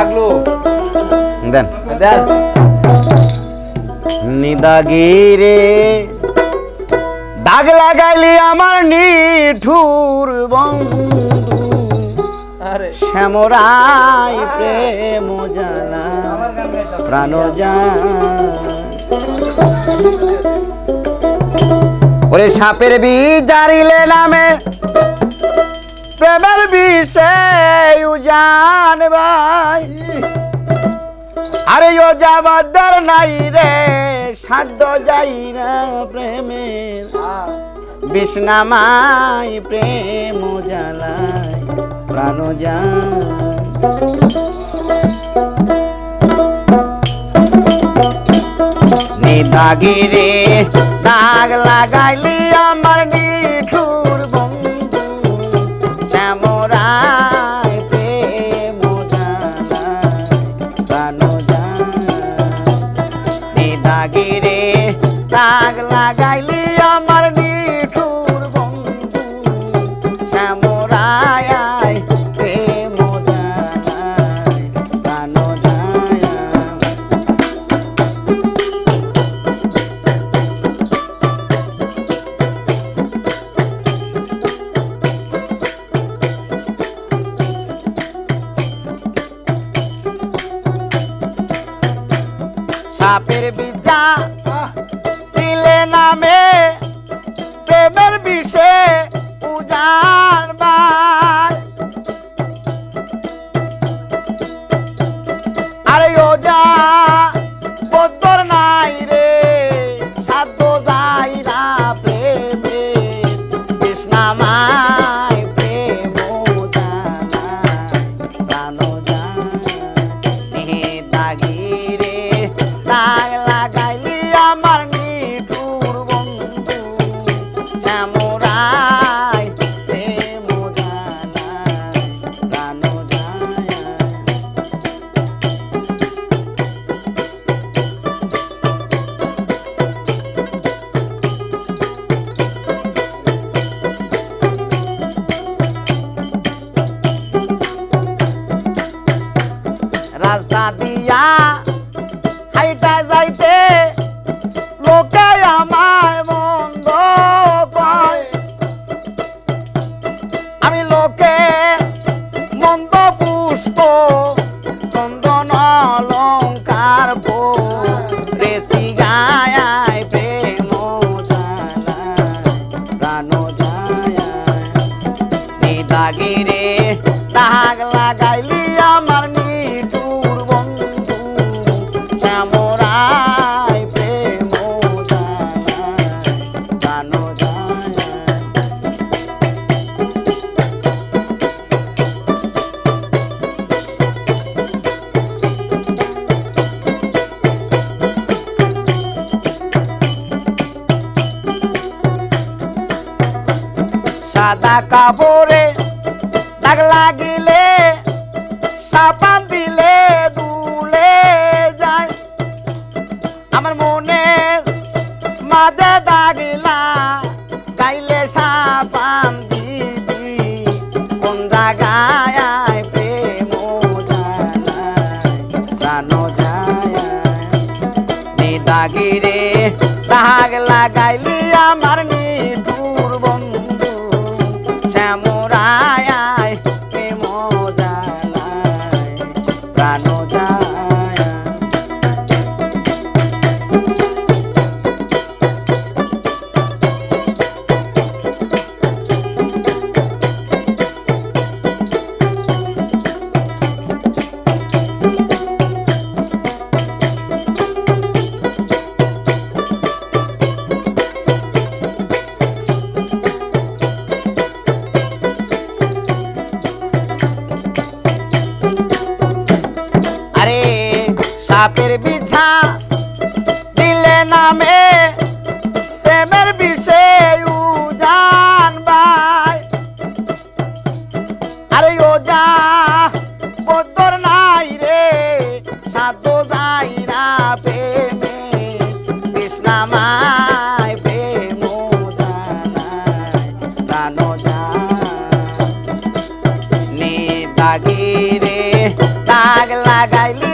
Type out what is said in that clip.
পাগলু দেন। দেন। নিদাগিরে দাগ লাগাইলি আমার নিঠুর বন্ধু। শ্যামরাই প্রেম জানা প্রাণ ওরে সাপের বীজ জারিলে নামে প্রেমের বিষয় জান ও যাবাদার নাই রে, সাধ্য যাই না প্রেমের। বিষ্ণামাই প্রেম জ্বালাই প্রাণ নিদাগিরে দাগ লাগাইলি আমার নিঠুর লাগাইলি আমার নিঠুর বন্ধু। শ্যামরায় প্রেম প্রাণ সাপের দিলে নামে প্রেমের বিষে উজান অলঙ্কার রেসি গায় প্রেম প্রাণ যায় নিদাগিরে কাপড়ে দাগ লাগিলে সাবান দিলে দুলে যায়। আমার মনে মাঝে দাগিলা, গাইলে সাবান দিবি। কোন জায়গায় প্রেম প্রাণ যায়। নিদাগিরে দাগ লাগাইলি প্রাণ যায় সাপের বিছা দিলে নামে প্রেমের বিষয় উজান ভাই আরে ও যা, বদর নাই রে সাধ্য যাই না প্রেমে। কৃষ্ণামায় প্রেম প্রাণ যায় নিদাগিরে তা লাগাইলি